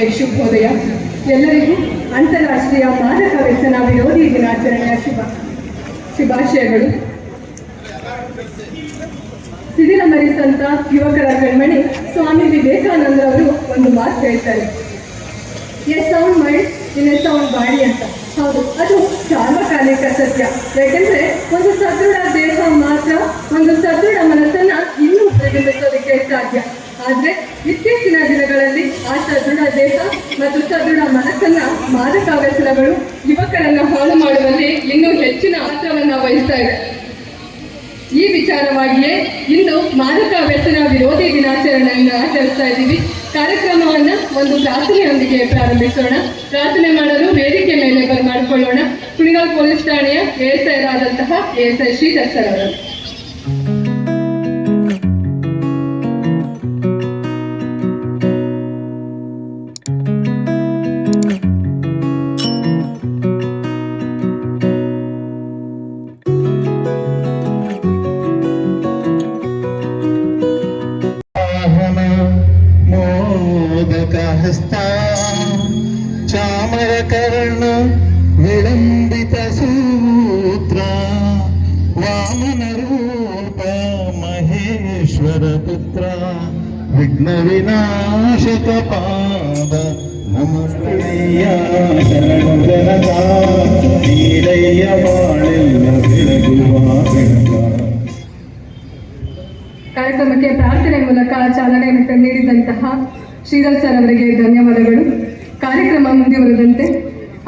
ಬಂಧುಗಳಿಗೆ ಶುಭೋದಯ. ಎಲ್ಲರಿಗೂ ಅಂತಾರಾಷ್ಟ್ರೀಯ ಮಾದಕ ವ್ಯಸನ ವಿರೋಧಿ ದಿನಾಚರಣೆಯ ಶುಭ ಶುಭಾಶಯಗಳು. ಸಿಡಿಲಮರಿ ಸಂತ ಯುವಕರ ಕಣ್ಮಣಿ ಸ್ವಾಮಿ ವಿವೇಕಾನಂದರವರು ಒಂದು ಮಾತು ಹೇಳ್ತಾರೆ. As sound mind in as sound body ಅಂತ. ಹೌದು, ಅದು ಸಾರ್ವಕಾಲಿಕ ಸತ್ಯ. ಯಾಕೆಂದ್ರೆ ಒಂದು ಸದೃಢ ದೇಹ ಮಾತ್ರ, ಒಂದು ಸದೃಢ ಮನಸ್ಸನ್ನ ಇನ್ನೂ ಪ್ರತಿಬಿಂಬಿಸೋದಕ್ಕೆ ಸಾಧ್ಯ. ಆದ್ರೆ ಇತ್ತೀಚಿನ ದಿನಗಳಲ್ಲಿ ಆ ಸದೃಢ ದೇಹ ಮತ್ತು ಸದೃಢ ಮನಸ್ಸನ್ನ ಮಾದಕ ವ್ಯಸನಗಳು ಯುವಕರನ್ನ ಹಾಳು ಮಾಡುವಲ್ಲಿ ಇನ್ನೂ ಹೆಚ್ಚಿನ ಅರ್ಥವನ್ನ ವಹಿಸ್ತಾ ಇದೆ. ಈ ವಿಚಾರವಾಗಿಯೇ ಇಂದು ಮಾದಕ ವ್ಯಸನ ವಿರೋಧಿ ದಿನಾಚರಣೆಯನ್ನು ಆಚರಿಸ್ತಾ ಇದ್ದೀವಿ. ಕಾರ್ಯಕ್ರಮವನ್ನ ಒಂದು ಪ್ರಾರ್ಥನೆಯೊಂದಿಗೆ ಪ್ರಾರಂಭಿಸೋಣ. ಪ್ರಾರ್ಥನೆ ಮಾಡಲು ವೇದಿಕೆ ಮೇಲೆ ಬರಮಾಡಿಕೊಳ್ಳೋಣ ಕುಣಿಗಾಲ್ ಪೊಲೀಸ್ ಠಾಣೆಯ ಎಸ್ ಐರಾದಂತಹ ಆದಂತಹ ಎಸ್ ಐ ಶ್ರೀಧರ್ ಸರ್ ಅವರು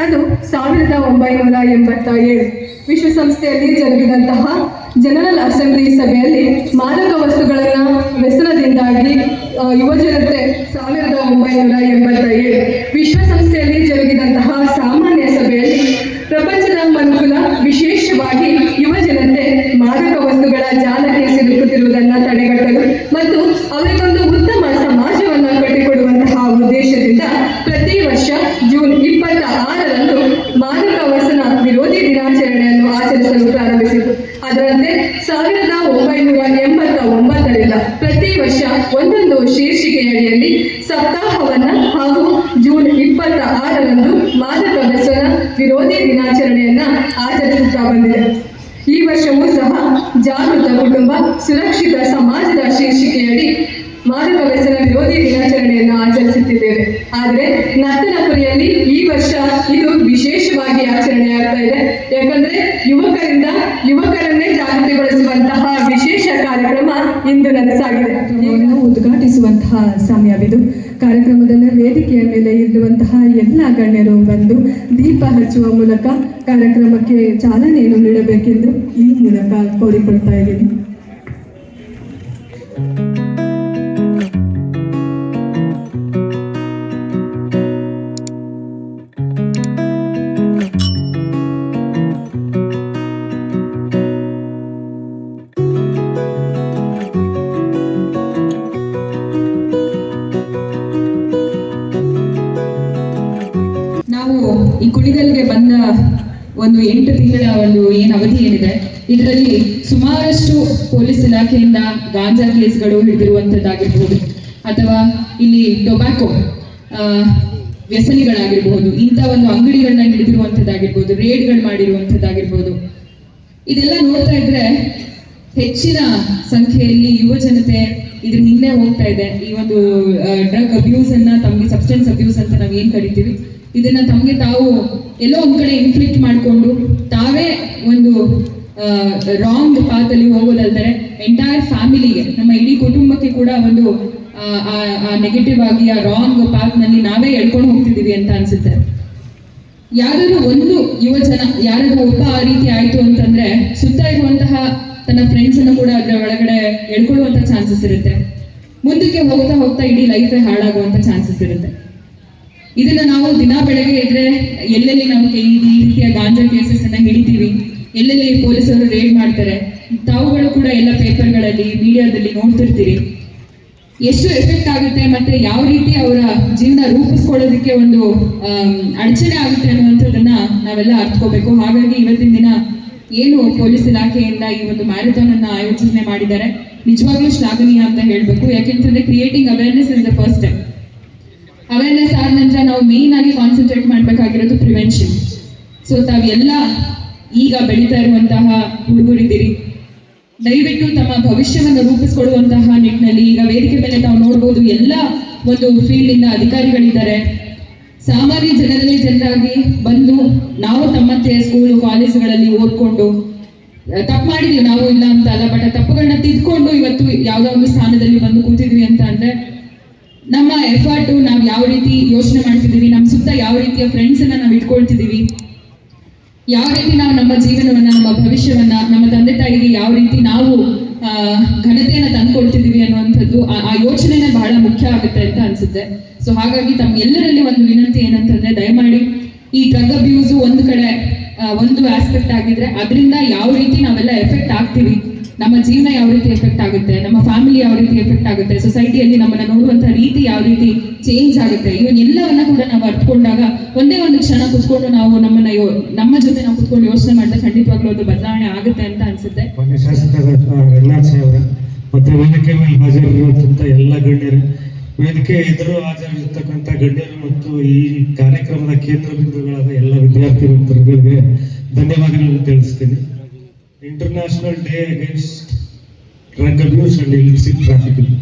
ಅದು ಸಾವಿರದ ಒಂಬೈನೂರ ಎಂಬತ್ತ ಏಳು ವಿಶ್ವಸಂಸ್ಥೆಯಲ್ಲಿ ಜರುಗಿದಂತಹ ಜನರಲ್ ಅಸೆಂಬ್ಲಿ ಸಭೆಯಲ್ಲಿ ಮಾದಕ ವಸ್ತುಗಳನ್ನ ವ್ಯಸನದಿಂದಾಗಿ ಯುವಜನತೆ ಸಾವಿರದ ಒಂಬೈನೂರ ಎಂಬತ್ತ ಏಳು ವಿಶ್ವಸಂಸ್ಥೆಯಲ್ಲಿ ಜರುಗಿದಂತಹ ಸಾಮಾನ್ಯ ಸಭೆಯಲ್ಲಿ ಪ್ರಪಂಚದ ಮನುಕುಲ ವಿಶೇಷವಾಗಿ ಯುವಜನತೆ ಮಾದಕ ವಸ್ತುಗಳ ಜಾಲಕ್ಕೆ ಸಿಲುಕುತ್ತಿರುವುದನ್ನು ತಡೆಗಟ್ಟಲು ಮತ್ತು ಅವರಿಗೊಂದು ಉತ್ತಮ ಸಮಾಜವನ್ನು ಕಟ್ಟಿಕೊಡುವಂತಹ ಉದ್ದೇಶದಿಂದ ಪ್ರತಿ ವರ್ಷ ಜೂನ್ ಇಪ್ಪತ್ತ ಆರರಂದು ಮಾದಕ ವ್ಯಸನ ವಿರೋಧಿ ದಿನಾಚರಣೆಯನ್ನು ಆಚರಿಸಲು ಪ್ರಾರಂಭಿಸಿತು. ಅದರಂತೆ ಸಾವಿರದ ಒಂಬೈನೂರ ಎಂಬತ್ತ ಒಂಬತ್ತರಿಂದ ಪ್ರತಿ ವರ್ಷ ಒಂದೊಂದು ಶೀರ್ಷಿಕೆಯಡಿಯಲ್ಲಿ ಸಪ್ತಾಹವನ್ನ ಹಾಗೂ ಜೂನ್ ಇಪ್ಪತ್ತ ಆರರಂದು ಮಾದಕ ವ್ಯಸನ ವಿರೋಧಿ ದಿನಾಚರಣೆಯನ್ನ ಆಚರಿಸುತ್ತಾ ಬಂದಿದೆ. ಈ ವರ್ಷವೂ ಸಹ ಜಾಗೃತ ಕುಟುಂಬ, ಸುರಕ್ಷಿತ ಸಮಾಜದ ಶೀರ್ಷಿಕೆಯಡಿ ಮಾದಕ ವ್ಯಸನ ವಿರೋಧಿ ದಿನಾಚರಣೆಯನ್ನು ಆಚರಿಸುತ್ತಿದ್ದೇವೆ. ಆದರೆ ನರ್ತನಪುರಿಯಲ್ಲಿ ಈ ವರ್ಷ ಇದು ವಿಶೇಷವಾಗಿ ಆಚರಣೆ ಆಗ್ತಾ ಇದೆ. ಯಾಕಂದ್ರೆ ಯುವಕರಿಂದ ಯುವಕರನ್ನೇ ಜಾಗೃತಿಗೊಳಿಸುವಂತಹ ವಿಶೇಷ ಕಾರ್ಯಕ್ರಮ ಇಂದು ನಡೆಸಾಗಿದೆ ಉದ್ಘಾಟಿಸುವಂತಹ ಸಮಯವಿದು ಕಾರ್ಯಕ್ರಮದಲ್ಲಿ ವೇದಿಕೆಯ ಮೇಲೆ ಇರುವಂತಹ ಎಲ್ಲ ಗಣ್ಯರು ಬಂದು ದೀಪ ಹಚ್ಚುವ ಮೂಲಕ ಕಾರ್ಯಕ್ರಮಕ್ಕೆ ಚಾಲನೆಯನ್ನು ನೀಡಬೇಕೆಂದು ಈ ಮೂಲಕ ಕೋರಿಕೊಳ್ತಾ ಇದ್ದೀನಿ. ಎಂಟು ತಿಂಗಳ ಒಂದು ಏನು ಅವಧಿ ಏನಿದೆ, ಇದರಲ್ಲಿ ಸುಮಾರಷ್ಟು ಪೊಲೀಸ್ ಇಲಾಖೆಯಿಂದ ಗಾಂಜಾ ಕೇಸ್ಗಳು ಹಿಡಿದಿರುವಂಥದ್ದಾಗಿರ್ಬೋದು. ಅಥವಾ ಇಲ್ಲಿ ಟೊಬ್ಯಾಕೊ ವ್ಯಸನಿಗಳಾಗಿರ್ಬಹುದು ಇಂಥ ಒಂದು ಅಂಗಡಿಗಳನ್ನ ಹಿಡಿದಿರುವಂಥದ್ದಾಗಿರ್ಬೋದು, ರೇಡ್ಗಳು ಮಾಡಿರುವಂಥದ್ದಾಗಿರ್ಬೋದು. ಇದೆಲ್ಲ ನೋಡ್ತಾ ಇದ್ರೆ ಹೆಚ್ಚಿನ ಸಂಖ್ಯೆಯಲ್ಲಿ ಯುವ ಜನತೆ ಇದ್ರ ಹಿಂದೆ ಹೋಗ್ತಾ ಇದೆ. ಈ ಒಂದು ಡ್ರಗ್ ಅಬ್ಯೂಸ್ ಅನ್ನ ತಮಗೆ ಸಬ್ಸ್ಟೆನ್ಸ್ ಅಬ್ಯೂಸ್ ಅಂತ ನಾವು ಏನ್ ಕರಿತೀವಿ? ಇದನ್ನ ತಮಗೆ ತಾವು ಎಲ್ಲೋ ಒಂದ್ ಕಡೆ ಇನ್ಫ್ಲಿಕ್ಟ್ ಮಾಡಿಕೊಂಡು ತಾವೇ ಒಂದು ರಾಂಗ್ ಪಾತ್ ಅಲ್ಲಿ ಹೋಗೋದಲ್ದರೆ ಎಂಟೈರ್ ಫ್ಯಾಮಿಲಿಗೆ ನಮ್ಮ ಇಡೀ ಕುಟುಂಬಕ್ಕೆ ಕೂಡ ಒಂದು, ಆ ನೆಗೆಟಿವ್ ಆಗಿ, ಆ ರಾಂಗ್ ಪಾತ್ನಲ್ಲಿ ನಾವೇ ಎಳ್ಕೊಂಡು ಹೋಗ್ತಿದೀವಿ ಅಂತ ಅನ್ಸುತ್ತೆ. ಯಾರಾದ್ರೂ ಒಂದು ಯುವ ಜನ ಯಾರಾದ್ರೂ ಒಬ್ಬ ಆ ರೀತಿ ಆಯ್ತು ಅಂತಂದ್ರೆ ಸುತ್ತ ಇರುವಂತಹ ತನ್ನ ಫ್ರೆಂಡ್ಸ್ ಅನ್ನು ಕೂಡ ಅದರ ಒಳಗಡೆ ಎಳ್ಕೊಳ್ಳುವಂತ ಚಾನ್ಸಸ್ ಇರುತ್ತೆ. ಮುಂದಕ್ಕೆ ಹೋಗ್ತಾ ಹೋಗ್ತಾ ಇಡೀ ಲೈಫೇ ಹಾಳಾಗುವಂತ ಚಾನ್ಸಸ್ ಇರುತ್ತೆ. ಇದನ್ನ ನಾವು ದಿನ ಬೆಳಗ್ಗೆ ಇದ್ರೆ ಎಲ್ಲೆಲ್ಲಿ ನಾವು ಈ ರೀತಿಯ ಗಾಂಜಾ ಕೇಸಸ್ ಅನ್ನ ಹಿಡಿತೀವಿ, ಎಲ್ಲೆಲ್ಲಿ ಪೊಲೀಸರು ರೇಡ್ ಮಾಡ್ತಾರೆ ತಾವುಗಳು ಕೂಡ ಎಲ್ಲ ಪೇಪರ್ಗಳಲ್ಲಿ ಮೀಡಿಯಾದಲ್ಲಿ ನೋಡ್ತಿರ್ತೀರಿ ಎಷ್ಟು ಎಫೆಕ್ಟ್ ಆಗುತ್ತೆ ಮತ್ತೆ ಯಾವ ರೀತಿ ಅವರ ಜೀವನ ರೂಪಿಸ್ಕೊಳ್ಳೋದಕ್ಕೆ ಒಂದು ಅಡಚಣೆ ಆಗುತ್ತೆ ಅನ್ನುವಂಥದ್ದನ್ನ ನಾವೆಲ್ಲ ಅರ್ಥಕೋಬೇಕು. ಹಾಗಾಗಿ ಇವತ್ತಿನ ದಿನ ಏನು ಪೊಲೀಸ್ ಇಲಾಖೆಯಿಂದ ಈ ಒಂದು ಮ್ಯಾರಥಾನ್ ಅನ್ನ ಆಯೋಜನೆ ಮಾಡಿದ್ದಾರೆ, ನಿಜವಾಗ್ಲೂ ಶ್ಲಾಘನೀಯ ಅಂತ ಹೇಳ್ಬೇಕು. ಯಾಕೆಂತಂದ್ರೆ creating awareness is the first step awareness ಆದ ನಂತರ ನಾವು ಮೇನ್ ಆಗಿ ಕಾನ್ಸಂಟ್ರೇಟ್ ಮಾಡಬೇಕಾಗಿರೋದು ಪ್ರಿವೆನ್ಷನ್ ಸೊ ತಾವೆಲ್ಲ ಈಗ ಬೆಳೀತಾ ಇರುವಂತಹ ಹುಡುಗರಿದ್ದೀರಿ. ದಯವಿಟ್ಟು ತಮ್ಮ ಭವಿಷ್ಯವನ್ನು ರೂಪಿಸಿಕೊಡುವಂತಹ ನಿಟ್ಟಿನಲ್ಲಿ ಈಗ ವೇದಿಕೆ ಮೇಲೆ ತಾವು ನೋಡ್ಬೋದು ಎಲ್ಲ ಒಂದು ಫೀಲ್ಡ್ ಇಂದ ಅಧಿಕಾರಿಗಳಿದ್ದಾರೆ. ಸಾಮಾನ್ಯ ಜನರಲ್ಲಿ ಜನರಾಗಿ ಬಂದು ನಾವು ತಮ್ಮಂತೆ ಸ್ಕೂಲು ಕಾಲೇಜುಗಳಲ್ಲಿ ಓದ್ಕೊಂಡು ತಪ್ಪು ಮಾಡಿದೀವಿ ನಾವು ಇಲ್ಲ ಅಂತ ಅಲ್ಲ ಬಟ್ ತಪ್ಪುಗಳನ್ನ ತಿದ್ಕೊಂಡು ಇವತ್ತು ಯಾವ್ದೋ ಒಂದು ಸ್ಥಾನದಲ್ಲಿ ಬಂದು ಕೂತಿದ್ವಿ ಅಂತ ಅಂದ್ರೆ ನಮ್ಮ ಎಫರ್ಟ್ ನಾವು ಯಾವ ರೀತಿ ಯೋಚನೆ ಮಾಡ್ತಿದ್ದೀವಿ ನಮ್ಮ ಸುತ್ತ ಯಾವ ರೀತಿಯ ಫ್ರೆಂಡ್ಸ್ ಅನ್ನ ನಾವು ಇಟ್ಕೊಳ್ತಿದೀವಿ, ಯಾವ ರೀತಿ ನಾವು ನಮ್ಮ ಜೀವನವನ್ನ, ನಮ್ಮ ಭವಿಷ್ಯವನ್ನ, ನಮ್ಮ ತಂದೆ ತಾಯಿಗೆ ಯಾವ ರೀತಿ ನಾವು ಘನತೆಯನ್ನು ತಂದುಕೊಳ್ತಿದ್ದೀವಿ ಅನ್ನುವಂಥದ್ದು ಆ- ಆ ಯೋಚನೆನೇ ಬಹಳ ಮುಖ್ಯ ಆಗುತ್ತೆ ಅಂತ ಅನ್ಸುತ್ತೆ. ಸೊ ಹಾಗಾಗಿ ತಮ್ಗೆಲ್ಲರಲ್ಲಿ ಒಂದು ವಿನಂತಿ ಏನಂತಂದ್ರೆ ದಯಮಾಡಿ ಈ ಡ್ರಗ್ ಅಬ್ಯೂಸ್ ಒಂದು ಕಡೆ ಒಂದು ಆಸ್ಪೆಕ್ಟ್ ಆಗಿದ್ರೆ, ಅದರಿಂದ ಯಾವ ರೀತಿ ನಾವೆಲ್ಲ ಎಫೆಕ್ಟ್ ಆಗ್ತೀವಿ ನಮ್ಮ ಜೀವನ ಯಾವ ರೀತಿ ಎಫೆಕ್ಟ್ ಆಗುತ್ತೆ, ನಮ್ಮ ಫ್ಯಾಮಿಲಿ ಯಾವ ರೀತಿ ಎಫೆಕ್ಟ್ ಆಗುತ್ತೆ ಸೊಸೈಟಿಯಲ್ಲಿ ನಮ್ಮನ್ನ ನೋಡುವಂತ ರೀತಿ ಯಾವ ರೀತಿ ಚೇಂಜ್ ಆಗುತ್ತೆ ಇವನ್ ಎಲ್ಲವನ್ನ ಕೂಡ ನಾವು ಅರ್ಥಕೊಂಡಾಗ ಒಂದೇ ಒಂದು ಕ್ಷಣ ಕುತ್ಕೊಂಡು ನಾವು ನಮ್ಮನ್ನ ನಮ್ಮ ಜೊತೆ ನಾವು ಕುತ್ಕೊಂಡು ಯೋಚನೆ ಮಾಡಿದ್ರೆ ಖಂಡಿತವಾಗ್ಲೂ ಅದು ಬದಲಾವಣೆ ಆಗುತ್ತೆ ಅಂತ ಅನ್ಸುತ್ತೆ. ಮತ್ತೆ ವೇದಿಕೆ ಮೇಲೆ ಹಾಜರಿರುವಂತ ಎಲ್ಲ ಗಣ್ಯರು, ವೇದಿಕೆ ಎದುರು ಹಾಜರಿರ್ತಕ್ಕಂಥ ಗಣ್ಯರು ಮತ್ತು ಈ ಕಾರ್ಯಕ್ರಮದ ಕೇಂದ್ರ ಬಿಂದುಗಳಾದ ಎಲ್ಲ ವಿದ್ಯಾರ್ಥಿ ಮಿತ್ರರಿಗೆ ಧನ್ಯವಾದಗಳನ್ನು ತಿಳಿಸ್ತೀನಿ. International day against drug abuse and illicit trafficking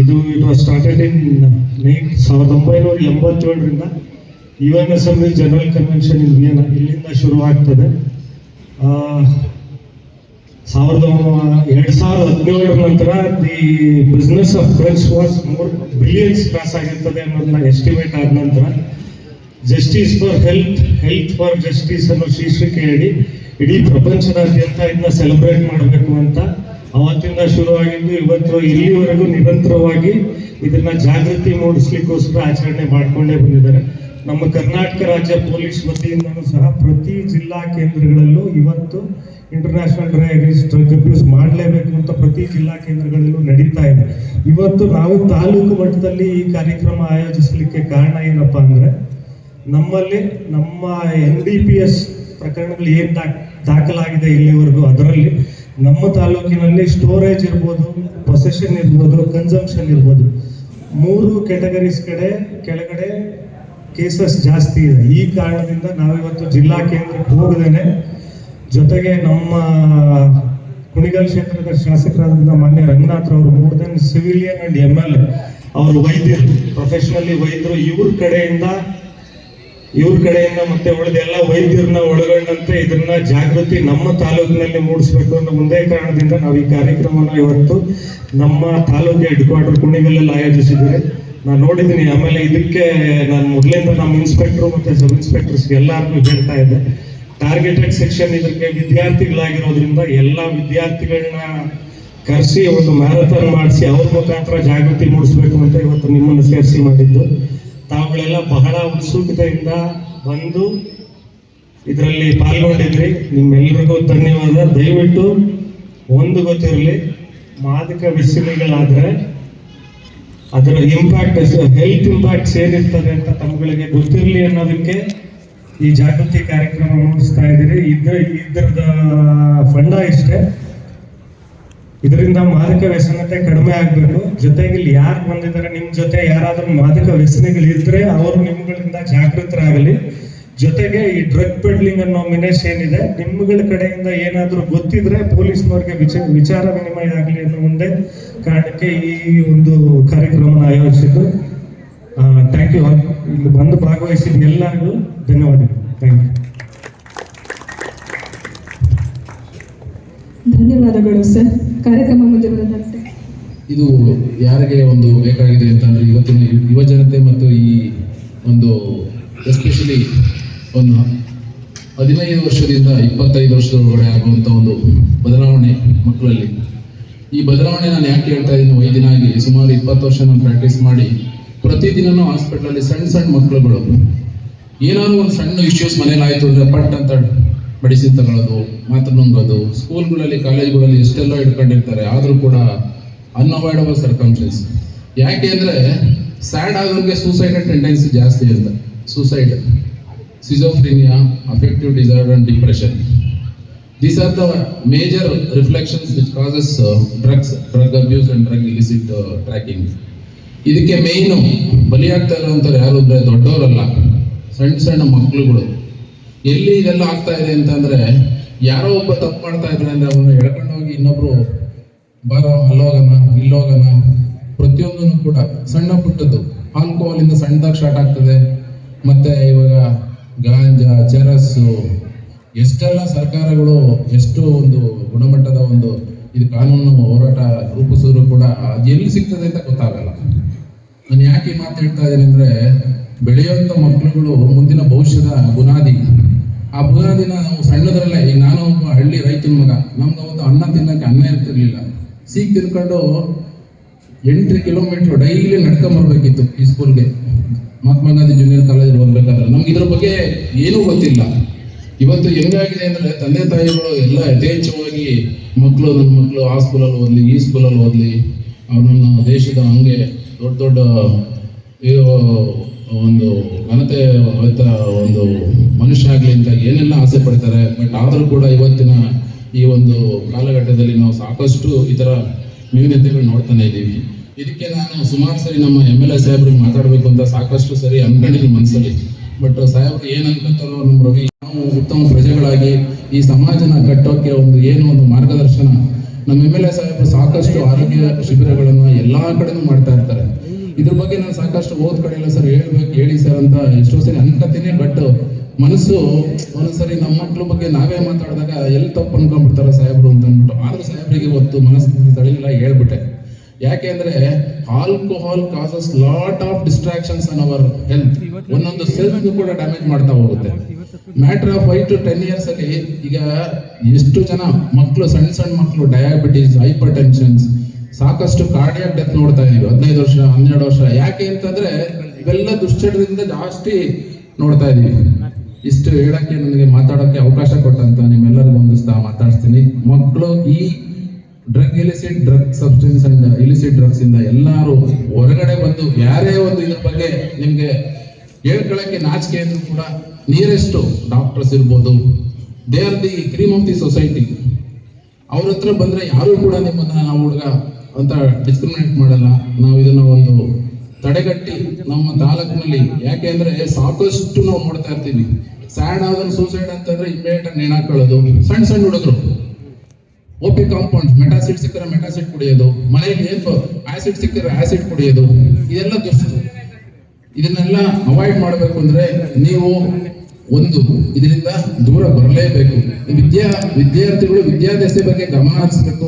ಇದು it was started in nine ಸಾವಿರದ ಒಂಬೈನೂರ ಎಂಬತ್ತೇಳರಿಂದ. U N assembly general convention in Vienna ಇಲ್ಲಿಂದ ಶುರುವಾಗ್ತದೆ. ಸಾವಿರದ ಎರಡು ಸಾವಿರದ ಹದಿನೇಳರ ನಂತರ the business of drugs was more billions cross ಆಗಿರ್ತದೆ ಅನ್ನೋದನ್ನ ಎಸ್ಟಿಮೇಟ್ ಆದ ನಂತರ justice for health health for justice ಅನ್ನೋ ಶೀರ್ಷಿಕೆ ಅಡಿ ಇಡೀ ಪ್ರಪಂಚದಾದ್ಯಂತ ಇದನ್ನ ಸೆಲೆಬ್ರೇಟ್ ಮಾಡಬೇಕು ಅಂತ ಅವತ್ತಿಂದ ಶುರುವಾಗಿದ್ದು ಇವತ್ತು ಇಲ್ಲಿವರೆಗೂ ನಿರಂತರವಾಗಿ ಇದನ್ನ ಜಾಗೃತಿ ಮೂಡಿಸ್ಲಿಕ್ಕೋಸ್ಕರ ಆಚರಣೆ ಮಾಡ್ಕೊಂಡೇ ಬಂದಿದ್ದಾರೆ. ನಮ್ಮ ಕರ್ನಾಟಕ ರಾಜ್ಯ ಪೊಲೀಸ್ ವತಿಯಿಂದನೂ ಸಹ ಪ್ರತಿ ಜಿಲ್ಲಾ ಕೇಂದ್ರಗಳಲ್ಲೂ ಇವತ್ತು international day against drug abuse ಮಾಡಲೇಬೇಕು ಅಂತ ಪ್ರತಿ ಜಿಲ್ಲಾ ಕೇಂದ್ರಗಳಲ್ಲೂ ನಡೀತಾ ಇದೆ. ಇವತ್ತು ನಾವು ತಾಲೂಕು ಮಟ್ಟದಲ್ಲಿ ಈ ಕಾರ್ಯಕ್ರಮ ಆಯೋಜಿಸಲಿಕ್ಕೆ ಕಾರಣ ಏನಪ್ಪಾ ಅಂದ್ರೆ ನಮ್ಮಲ್ಲಿ ನಮ್ಮ ಎನ್ ಡಿ ಪಿ ಎಸ್ ಪ್ರಕರಣಗಳು ಏನು ದಾಖಲಾಗಿದೆ ಇಲ್ಲಿವರೆಗೂ? ಅದರಲ್ಲಿ ನಮ್ಮ ತಾಲೂಕಿನಲ್ಲಿ ಸ್ಟೋರೇಜ್ ಇರ್ಬೋದು ಪೊಸೆಷನ್ ಇರ್ಬೋದು ಕನ್ಸಂಪ್ಷನ್ ಇರ್ಬೋದು. ಮೂರು ಕ್ಯಾಟಗರೀಸ್ ಕಡೆ, ಕೆಳಗಡೆ ಕೇಸಸ್ ಜಾಸ್ತಿ ಇದೆ. ಈ ಕಾರಣದಿಂದ ನಾವಿವತ್ತು ಜಿಲ್ಲಾ ಕೇಂದ್ರಕ್ಕೆ ಹೋಗದೇನೆ ಜೊತೆಗೆ ನಮ್ಮ ಕುಣಿಗಲ್ ಕ್ಷೇತ್ರದ ಶಾಸಕರಾದಂಥ ಮಾನ್ಯ ರಂಗನಾಥ್ ಅವರು more than civilian and M L ಅವರು ವೈದ್ಯರು ಪ್ರೊಫೆಷನಲಿ ವೈದ್ಯರು, ಇವ್ರ ಕಡೆಯಿಂದ ಇವ್ರ ಕಡೆಯಿಂದ ಮತ್ತೆ ಉಳಿದ ಎಲ್ಲ ವೈದ್ಯರನ್ನ ಒಳಗೊಂಡಂತೆ ಇದನ್ನ ಜಾಗೃತಿ ನಮ್ಮ ತಾಲೂಕಿನಲ್ಲಿ ಮೂಡಿಸ್ಬೇಕು ಅನ್ನೋ ಒಂದೇ ಕಾರಣದಿಂದ ನಾವು ಈ ಕಾರ್ಯಕ್ರಮನ ಇವತ್ತು ನಮ್ಮ ತಾಲೂಕು ಹೆಡ್ ಕ್ವಾರ್ಟರ್ ಕುಣಿಗಲಲ್ಲಿ ಆಯೋಜಿಸಿದ್ದೀವಿ. ನಾನು ನೋಡಿದ್ದೀನಿ, ಆಮೇಲೆ ಇದಕ್ಕೆ ನಾನು ಮೊದಲಿಂದ ನಮ್ಮ ಇನ್ಸ್ಪೆಕ್ಟರ್ ಮತ್ತೆ ಸಬ್ ಇನ್ಸ್ಪೆಕ್ಟರ್ಸ್ ಎಲ್ಲರಿಗೂ ಹೇಳ್ತಾ ಇದ್ದೆ. ಟಾರ್ಗೆಟೆಡ್ ಸೆಕ್ಷನ್ ಇದಕ್ಕೆ ವಿದ್ಯಾರ್ಥಿಗಳಾಗಿರೋದ್ರಿಂದ ಎಲ್ಲ ವಿದ್ಯಾರ್ಥಿಗಳನ್ನ ಕರೆಸಿ ಒಂದು ಮ್ಯಾರಥಾನ್ ಮಾಡಿಸಿ ಅವ್ರ ಮುಖಾಂತರ ಜಾಗೃತಿ ಮೂಡಿಸ್ಬೇಕು ಅಂತ ಇವತ್ತು ನಿಮ್ಮನ್ನು ಸೇರಿಸಿ ಮಾಡಿದ್ದು. ತಾವುಗಳೆಲ್ಲ ಬಹಳ ಉತ್ಸುಕತೆಯಿಂದ ಬಂದು ಇದರಲ್ಲಿ ಪಾಲ್ಗೊಂಡಿದ್ರಿ. ನಿಮ್ಮೆಲ್ಲರಿಗೂ ಧನ್ಯವಾದ. ದಯವಿಟ್ಟು ಒಂದು ಗೊತ್ತಿರಲಿ, ಮಾದಕ ವ್ಯಸನಿಗಳಾದರೆ ಅದರ ಇಂಪ್ಯಾಕ್ಟ್ ಹೆಲ್ತ್ ಇಂಪ್ಯಾಕ್ಟ್ಸ್ ಏನಿರ್ತದೆ ಅಂತ ತಮ್ಗಳಿಗೆ ಗೊತ್ತಿರಲಿ ಅನ್ನೋದಕ್ಕೆ ಈ ಜಾಗೃತಿ ಕಾರ್ಯಕ್ರಮ ಮೂಡಿಸ್ತಾ ಇದ್ದೀರಿ. ಇದ್ರ ಇದ್ರದ ಫಂಡ ಇಷ್ಟೇ ಇದರಿಂದ ಮಾದಕ ವ್ಯಸನತೆ ಕಡಿಮೆ ಆಗಬೇಕು. ಜೊತೆಗೆ ಇಲ್ಲಿ ಯಾರು ಬಂದಿದ್ದಾರೆ, ನಿಮ್ ಜೊತೆ ಯಾರಾದ್ರೂ ಮಾದಕ ವ್ಯಸನಗಳಿದ್ರೆ ಅವರು ನಿಮ್ಗಳಿಂದ ಜಾಗೃತರಾಗಲಿ. ಜೊತೆಗೆ ಈ ಡ್ರಗ್ ಪೆಡ್ಲಿಂಗ್ ಅನ್ನೋ ಮಿನೇಶ್ ಏನಿದೆ, ನಿಮ್ಗಳ ಕಡೆಯಿಂದ ಏನಾದರೂ ಗೊತ್ತಿದ್ರೆ ಪೊಲೀಸ್ನವ್ರಿಗೆ ವಿಚಾರ ವಿಚಾರ ವಿನಿಮಯ ಆಗಲಿ ಅನ್ನೋ ಮುಂದೆ ಕಾರಣಕ್ಕೆ ಈ ಒಂದು ಕಾರ್ಯಕ್ರಮನ ಆಯೋಜಿಸಿದ್ದು. ಥ್ಯಾಂಕ್ ಯು ಇಲ್ಲಿ ಬಂದು ಭಾಗವಹಿಸಿದ ಎಲ್ಲರಿಗೂ ಧನ್ಯವಾದಗಳು. ಥ್ಯಾಂಕ್ ಯು ಧನ್ಯವಾದಗಳು ಸರ್. ಕಾರ್ಯಕ್ರಮ ಮುಂದುವರೆದಂತೆ. ಇದು ಯಾರಿಗೆ ಒಂದು ಬೇಕಾಗಿದೆ ಅಂತಂದ್ರೆ ಇವತ್ತಿನ ಯುವ ಜನತೆ ಮತ್ತು ಈ ಒಂದು ಎಸ್ಪೆಷಲಿ ಒಂದು ಹದಿನೈದು ವರ್ಷದಿಂದ ಇಪ್ಪತ್ತೈದು ವರ್ಷದೊಳಗಡೆ ಆಗುವಂಥ ಒಂದು ಬದಲಾವಣೆ ಮಕ್ಕಳಲ್ಲಿ. ಈ ಬದಲಾವಣೆ ನಾನು ಯಾಕೆ ಹೇಳ್ತಾ ಇದ್ದೀನಿ ವೈದ್ಯನಾಗಿ ಸುಮಾರು ಇಪ್ಪತ್ತು ವರ್ಷ ನಾನು ಪ್ರಾಕ್ಟೀಸ್ ಮಾಡಿ ಪ್ರತಿದಿನನೂ ಹಾಸ್ಪಿಟ್ಲಲ್ಲಿ ಸಣ್ಣ ಸಣ್ಣ ಮಕ್ಕಳುಗಳು. ಏನಾದ್ರು ಒಂದು ಸಣ್ಣ ಇಶ್ಯೂಸ್ ಮನೇಲಿ ಆಯಿತು ಅಂದರೆ ಪಟ್ ಅಂತ ಮೆಡಿಸಿನ್ ತಗೊಳ್ಳೋದು ಮಾತ್ರ ನುಂಗೋದು, ಸ್ಕೂಲ್ಗಳಲ್ಲಿ, ಕಾಲೇಜ್ಗಳಲ್ಲಿ ಎಷ್ಟೆಲ್ಲ ಇಟ್ಕೊಂಡಿರ್ತಾರೆ ಆದರೂ ಕೂಡ ಅನ್ಅವಾಯ್ಡಬಲ್ ಸರ್ಕಮ್ಸ್ಟೆನ್ಸ್ ಯಾಕೆ ಅಂದರೆ ಸ್ಯಾಡ್ ಆಗೋರಿಗೆ ಸೂಸೈಡ್ ಟೆಂಡೆನ್ಸಿ ಜಾಸ್ತಿ ಇರುತ್ತೆ. Suicide schizophrenia affective disorder and depression these are the major reflections which causes drugs drug abuse and drug illicit tracking. ಇದಕ್ಕೆ ಮೇಯ್ನು ಬಲಿಯಾಗ್ತಾ ಇರೋವಂಥವ್ರು ಯಾರು ಅಂದರೆ ದೊಡ್ಡವರಲ್ಲ, ಸಣ್ಣ ಸಣ್ಣ ಮಕ್ಕಳುಗಳು ಎಲ್ಲಿ ಇದೆಲ್ಲ ಆಗ್ತಾ ಇದೆ ಅಂತಂದ್ರೆ ಯಾರೋ ಒಬ್ಬ ತಪ್ಪು ಮಾಡ್ತಾ ಇದ್ರೆ ಅಂದ್ರೆ ಅವನ್ನ ಎಳ್ಕೊಂಡು ಹೋಗಿ ಇನ್ನೊಬ್ರು ಬಾರೋ ಅಲ್ಲೋಗನ ಇಲ್ಲೋಗನ ಪ್ರತಿಯೊಂದನ್ನು ಕೂಡ ಸಣ್ಣ ಪುಟ್ಟದ್ದು. ಆಲ್ಕೋಹಾಲಿಂದ ಸಣ್ಣದಾಗಿ ಸ್ಟಾರ್ಟ್ ಆಗ್ತದೆ. ಮತ್ತೆ ಇವಾಗ ಗಾಂಜಾ, ಚರಸ್ಸು, ಎಷ್ಟೆಲ್ಲ ಸರ್ಕಾರಗಳು ಎಷ್ಟು ಒಂದು ಗುಣಮಟ್ಟದ ಒಂದು ಇದು ಕಾನೂನು ಹೋರಾಟ ರೂಪಿಸಿದ್ರು ಕೂಡ ಅದು ಎಲ್ಲಿ ಸಿಗ್ತದೆ ಅಂತ ಗೊತ್ತಾಗಲ್ಲ. ನಾನು ಯಾಕೆ ಮಾತು ಹೇಳ್ತಾ ಇದ್ದೀನಿ ಅಂದ್ರೆ, ಬೆಳೆಯುವಂತ ಮಕ್ಕಳುಗಳು ಮುಂದಿನ ಭವಿಷ್ಯದ ಬುನಾದಿ ಆ ದಿನ ನಾವು ಸಣ್ಣದ್ರಲ್ಲೇ ನಾನು ಒಬ್ಬ ಹಳ್ಳಿ ರೈತನ ಮಗ ನಮ್ಗೆ ಅವತ್ತು ಅನ್ನ ತಿನ್ನಕ್ಕೆ ಅನ್ನ ಇರ್ತಿರ್ಲಿಲ್ಲ. ಸೀಗ್ ತಿನ್ಕೊಂಡು ಎಂಟು ಕಿಲೋಮೀಟರ್ ಡೈಲಿ ನಡ್ಕೊಂಬರ್ಬೇಕಿತ್ತು ಈ ಸ್ಕೂಲ್ಗೆ ಮಹಾತ್ಮ ಗಾಂಧಿ ಜೂನಿಯರ್ ಕಾಲೇಜಲ್ಲಿ ಹೋಗ್ಬೇಕಾದ್ರೆ. ನಮ್ಗೆ ಇದ್ರ ಬಗ್ಗೆ ಏನೂ ಗೊತ್ತಿಲ್ಲ. ಇವತ್ತು ಹೆಂಗಾಗಿದೆ ಅಂದ್ರೆ ತಂದೆ ತಾಯಿಗಳು ಎಲ್ಲ ಯಥೇಚ್ಛವಾಗಿ ಮಕ್ಕಳು ನನ್ನ ಮಕ್ಕಳು ಆ ಸ್ಕೂಲಲ್ಲಿ ಓದಲಿ, ಈ ಸ್ಕೂಲಲ್ಲಿ ಓದಲಿ. ಅವನನ್ನು ದೇಶದ ಹಂಗೆ ದೊಡ್ಡ ದೊಡ್ಡ ಒಂದು ಘನತೆ ಒಂದು ಮನುಷ್ಯ ಆಗಲಿ ಅಂತ ಏನೆಲ್ಲ ಆಸೆ ಪಡ್ತಾರೆ ಬಟ್ ಆದರೂ ಕೂಡ ಇವತ್ತಿನ ಈ ಒಂದು ಕಾಲಘಟ್ಟದಲ್ಲಿ ನಾವು ಸಾಕಷ್ಟು ಥರ ನ್ಯೂನತೆಗಳು ನೋಡ್ತಾನೆ ಇದ್ದೀವಿ. ಇದಕ್ಕೆ ನಾನು ಸುಮಾರು ಸರಿ ನಮ್ಮ ಎಂ ಎಲ್ ಎ ಸಾಹೇಬ್ರಿಗೆ ಮಾತಾಡಬೇಕು ಅಂತ ಸಾಕಷ್ಟು ಸರಿ ಅನ್ಕೊಂಡಿದ್ದೀನಿ ಮನಸ್ಸಲ್ಲಿ ಬಟ್ ಸಾಹೇಬ್ರು ಏನು ಅನ್ಕೊಂತಾರೋ ನಮ್ಮ ನಾವು ಉತ್ತಮ ಪ್ರಜೆಗಳಾಗಿ ಈ ಸಮಾಜನ ಕಟ್ಟೋಕೆ ಒಂದು ಏನು ಒಂದು ಮಾರ್ಗದರ್ಶನ ನಮ್ಮ ಎಂ ಎಲ್ ಎ ಸಾಹೇಬ್ರು ಸಾಕಷ್ಟು ಆರೋಗ್ಯ ಶಿಬಿರಗಳನ್ನು ಎಲ್ಲಾ ಕಡೆನೂ ಮಾಡ್ತಾ ಇರ್ತಾರೆ. ಇದ್ರ ಬಗ್ಗೆ ನಾನು ಸಾಕಷ್ಟು ಓದ್ ಕಡೆ ಇಲ್ಲ ಸರ್ ಹೇಳ್ಬೇಕು, ಹೇಳಿ ಸರ್ ಅಂತ ಎಷ್ಟೋ ಸರಿ ಅನ್ಕೋತೀನಿ ಬಟ್ ಮನಸ್ಸು ಒಂದೊಂದ್ಸರಿ ನಮ್ಮ ಮಕ್ಳ ಬಗ್ಗೆ ನಾವೇ ಮಾತಾಡಿದಾಗ ಎಲ್ಲಿ ತಪ್ಪು ಅನ್ಕೊಂಡ್ಬಿಡ್ತಾರ ಸಾಹೇಬ್ರು ಅಂತ ಅಂದ್ಬಿಟ್ಟು, ಆದ್ರೂ ಸಾಹೇಬ್ರಿಗೆ ಇವತ್ತು ಮನಸ್ಸು ತಳಿಲ್ಲ ಹೇಳ್ಬಿಟ್ಟೆ. ಯಾಕೆ ಅಂದ್ರೆ alcohol causes lot of distractions on our health ಒಂದೊಂದು ಸೆಲ್ಫ್ ಕೂಡ ಡ್ಯಾಮೇಜ್ ಮಾಡ್ತಾ ಹೋಗುತ್ತೆ. Matter of five to ten years ಅಲ್ಲಿ ಈಗ ಎಷ್ಟು ಜನ ಮಕ್ಕಳು ಸಣ್ಣ ಸಣ್ಣ ಮಕ್ಕಳು ಡಯಾಬಿಟೀಸ್ ಹೈಪರ್ ಟೆನ್ಷನ್ಸ್ ಸಾಕಷ್ಟು ಕಾರ್ಡಿಯಾಕ್ ಡೆತ್ ನೋಡ್ತಾ ಇದೀವಿ ಹದಿನೈದು ವರ್ಷ, ಹನ್ನೆರಡು ವರ್ಷ. ಯಾಕೆ ಅಂತಂದ್ರೆ ಇವೆಲ್ಲ ದುಶ್ಚಟದಿಂದ ಜಾಸ್ತಿ ನೋಡ್ತಾ ಇದೀವಿ ಇಷ್ಟು ಹೇಳಕ್ಕೆ ನನಗೆ ಮಾತಾಡೋಕ್ಕೆ ಅವಕಾಶ ಕೊಟ್ಟಂತ ನಿಮ್ಮೆಲ್ಲರಿಗೂ ಹೊಂದಿಸ್ತಾ ಮಾತಾಡ್ತೀನಿ ಮಕ್ಕಳು ಈ drug illicit drug substance and illicit drugs ಇಂದ ಎಲ್ಲರೂ ಹೊರಗಡೆ ಬಂದು ಯಾರೇ ಒಂದು ಇದ್ರ ಬಗ್ಗೆ ನಿಮ್ಗೆ ಹೇಳ್ಕೊಳಕ್ಕೆ ನಾಚಿಕೆ ಅಂದ್ರೂ ಕೂಡ ನಿಯರೆಸ್ಟ್ ಡಾಕ್ಟರ್ಸ್ ಇರ್ಬೋದು. They are the cream of the society ಅವ್ರ ಹತ್ರ ಬಂದ್ರೆ ಯಾರು ಕೂಡ ನಿಮ್ಮನ್ನ ಹುಡುಗ ಅಂತ ಡಿಸ್ಕ್ರಿಮಿನೇಟ್ ಮಾಡಲ್ಲ. ನಾವು ಇದನ್ನ ಒಂದು ತಡೆಗಟ್ಟಿ ನಮ್ಮ ತಾಲೂಕಿನಲ್ಲಿ. ಯಾಕೆ ಅಂದರೆ ಸಾಕಷ್ಟು ನಾವು ನೋಡ್ತಾ ಇರ್ತೀವಿ. ಸ್ಯಾಡ್ ಆದ್ರೆ ಸೂಸೈಡ್ ಅಂತಂದ್ರೆ ಇಮ್ಮಿಡಿಯೇಟ್ ಆಗಿ ನೇಣಾಕೊಳ್ಳೋದು. ಸಣ್ಣ ಸಣ್ಣ ಹುಡುಗರು. ಓಪಿ ಕಾಂಪೌಂಡ್ ಮೆಟಾಸಿಡ್ ಸಿಕ್ಕರೆ ಮೆಟಾಸಿಡ್ ಕುಡಿಯೋದು. ಮನೆಯಲ್ಲಿ ಏನು ಆಸಿಡ್ ಸಿಕ್ಕರೆ ಆಸಿಡ್ ಕುಡಿಯೋದು. ಇದೆಲ್ಲ ದುಷ್ಟು ಇದನ್ನೆಲ್ಲ ಅವಾಯ್ಡ್ ಮಾಡಬೇಕು ಅಂದ್ರೆ ನೀವು ಒಂದು, ಇದರಿಂದ ದೂರ ಬರಲೇಬೇಕು. ವಿದ್ಯಾ, ವಿದ್ಯಾರ್ಥಿಗಳು ವಿದ್ಯಾಭ್ಯಾಸ ಬಗ್ಗೆ ಗಮನ ಹರಿಸ್ಬೇಕು.